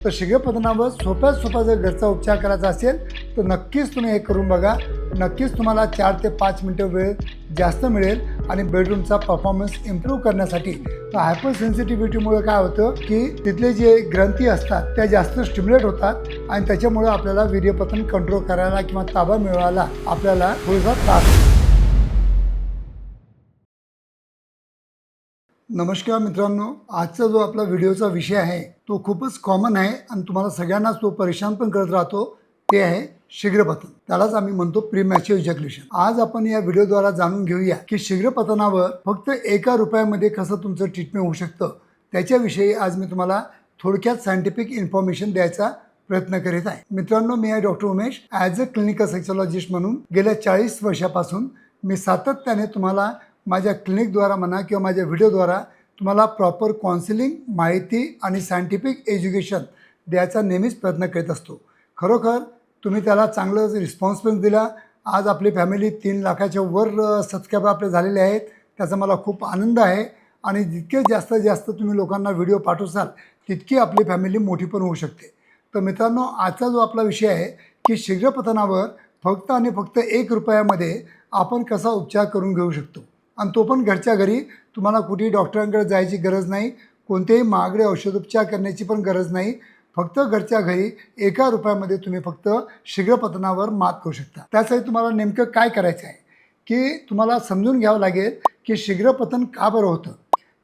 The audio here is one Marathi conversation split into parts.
तर शीघ्रपतनावर सोप्यात सोपा जर घरचा उपचार करायचा असेल तर नक्कीच तुम्ही हे करून बघा. नक्कीच तुम्हाला चार ते पाच मिनटं वेळ जास्त मिळेल आणि बेडरूमचा परफॉर्मन्स इम्प्रूव्ह करण्यासाठी. तर हायपर सेन्सिटिव्हिटीमुळे काय होतं की तिथले जे ग्रंथी असतात त्या जास्त स्टिम्युलेट होतात आणि त्याच्यामुळे आपल्याला वीर्यपतन कंट्रोल करायला किंवा ताबा मिळवायला आपल्याला थोडासा त्रास नमस्कार मित्रांनो आजचा जो आपला व्हिडिओचा विषय आहे तो खूपच कॉमन आहे आणि तुम्हाला सगळ्यांनाच तो परेशान पण करत राहतो ते आहे शीघ्रपतन. त्यालाच आम्ही म्हणतो प्रीमॅच्युअर इजॅक्युलेशन आज आपण या व्हिडिओद्वारा जाणून घेऊया की शीघ्रपतनावर फक्त एका रुपयामध्ये कसं तुमचं ट्रीटमेंट होऊ शकतं त्याच्याविषयी आज मी तुम्हाला थोडक्यात सायंटिफिक इन्फॉर्मेशन द्यायचा प्रयत्न करीत आहे. मित्रांनो मी आहे doctor Umesh. As a clinical sexologist म्हणून गेल्या चाळीस वर्षापासून मी सातत्याने तुम्हाला माझ्या क्लिनिकद्वारा म्हणा किंवा माझ्या व्हिडिओद्वारा तुम्हाला प्रॉपर काउन्सिलिंग माहिती आणि सायंटिफिक एज्युकेशन द्यायचा नेहमीच प्रयत्न करीत असतो. खरोखर तुम्ही त्याला चांगलं रिस्पॉन्स पण दिला. आज आपली फॅमिली तीन लाखाच्या वर सबस्क्रायबर आपले झालेले आहेत. त्याचा मला खूप आनंद आहे. आणि जितके जास्तीत जास्त तुम्ही लोकांना व्हिडिओ पाठवसाल तितकी आपली फॅमिली मोठी पण होऊ शकते. तर मित्रांनो आजचा जो आपला विषय आहे की शीघ्रपतनावर फक्त आणि फक्त एक रुपयामध्ये आपण कसा उपचार करून घेऊ शकतो? आणि तो पण घरच्या घरी. तुम्हाला कुठेही डॉक्टरांकडे जायची गरज नाही. कोणतेही महागडे औषधोपचार करण्याची पण गरज नाही. फक्त घरच्या घरी एका रुपयामध्ये तुम्ही फक्त शीघ्रपतनावर मात करू शकता. त्यासाठी तुम्हाला नेमकं काय करायचं आहे? की तुम्हाला समजून घ्यावं लागेल की शीघ्रपतन का बरं होतं?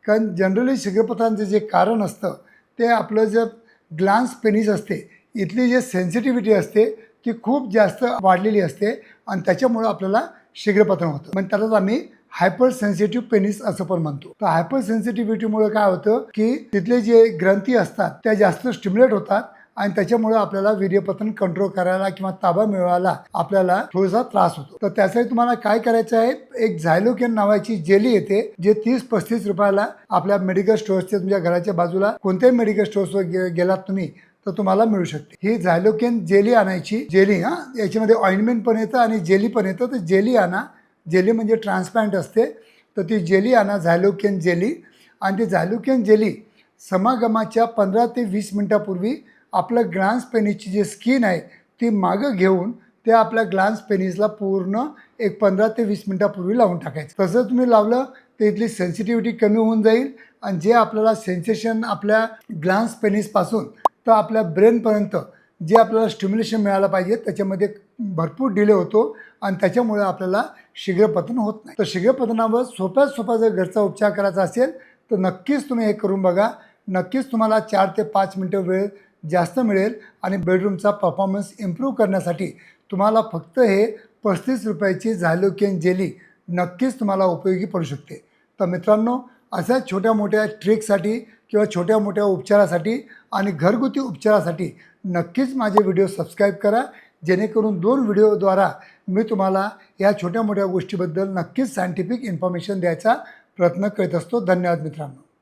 कारण जनरली शीघ्रपतनाचं जे कारण असतं ते आपलं जे ग्लान्स पेनिस असते इथली जे सेन्सिटिव्हिटी असते ती खूप जास्त वाढलेली असते आणि त्याच्यामुळं आपल्याला शीघ्रपतन होतं. म्हणजे त्यालाच आम्ही हायपर सेन्सिटिव्ह पेनिस असं पण म्हणतो. तर हायपर सेन्सिटिव्हिटीमुळे काय होतं की तिथले जे ग्रंथी असतात त्या जास्त स्टिम्युलेट होतात आणि त्याच्यामुळे आपल्याला वीर्यपतन कंट्रोल करायला किंवा ताबा मिळवायला आपल्याला थोडासा त्रास होतो. तर त्यासाठी तुम्हाला काय करायचं आहे? एक झायलोकेन नावाची जेली येते जे तीस पस्तीस रुपयाला आपल्या मेडिकल स्टोअर्सच्या तुमच्या घराच्या बाजूला कोणत्याही मेडिकल स्टोअर्सवर गे गेलात तुम्ही तर तुम्हाला मिळू शकते. ही झायलोकेन जेली आणायची जेली हा याच्यामध्ये ऑइंटमेंट पण येतं आणि जेली पण येतं. तर जेली आणा जेली म्हणजे ट्रान्सपॅरंट असते तर ती जेली आणा झायलोकेन जेली. आणि ती झायलोकेन जेली समागमाच्या पंधरा ते वीस मिनटापूर्वी आपलं ग्लान्स पेनिसची जी स्किन आहे ती मागं घेऊन ते आपल्या ग्लान्स पेनिसला पूर्ण एक पंधरा ते वीस मिनटापूर्वी लावून टाकायचं. तसं तुम्ही लावलं तर इथली सेन्सिटिव्हिटी कमी होऊन जाईल. आणि जे आपल्याला सेन्सेशन आपल्या ग्लान्स पेनिसपासून तर आपल्या ब्रेनपर्यंत जे आपल्याला स्टिम्युलेशन मिळालं पाहिजे त्याच्यामध्ये भरपूर डिले होतो आणि त्याच्यामुळे आपल्याला शीघ्रपतन होत नाही. तर शीघ्रपतनावर सोप्यात सोपा जर घरचा उपचार करायचा असेल तर नक्कीच तुम्ही हे करून बघा. नक्कीच तुम्हाला चार ते पाच मिनटं वेळ जास्त मिळेल आणि बेडरूमचा परफॉर्मन्स इम्प्रूव्ह करण्यासाठी तुम्हाला फक्त हे पस्तीस रुपयाची झायलोकेन जेली नक्कीच तुम्हाला उपयोगी पडू शकते. तर मित्रांनो अशा छोट्या मोठ्या ट्रिकसाठी किंवा छोट्या मोठ्या उपचारासाठी आणि घरगुती उपचारासाठी नक्कीच माझे व्हिडिओ सबस्क्राईब करा जेणेकरून दोन व्हिडिओद्वारा मी तुम्हाला या छोट्या मोठ्या गोष्टीबद्दल नक्कीच सायंटिफिक इन्फॉर्मेशन द्यायचा प्रयत्न करीत असतो. धन्यवाद मित्रांनो.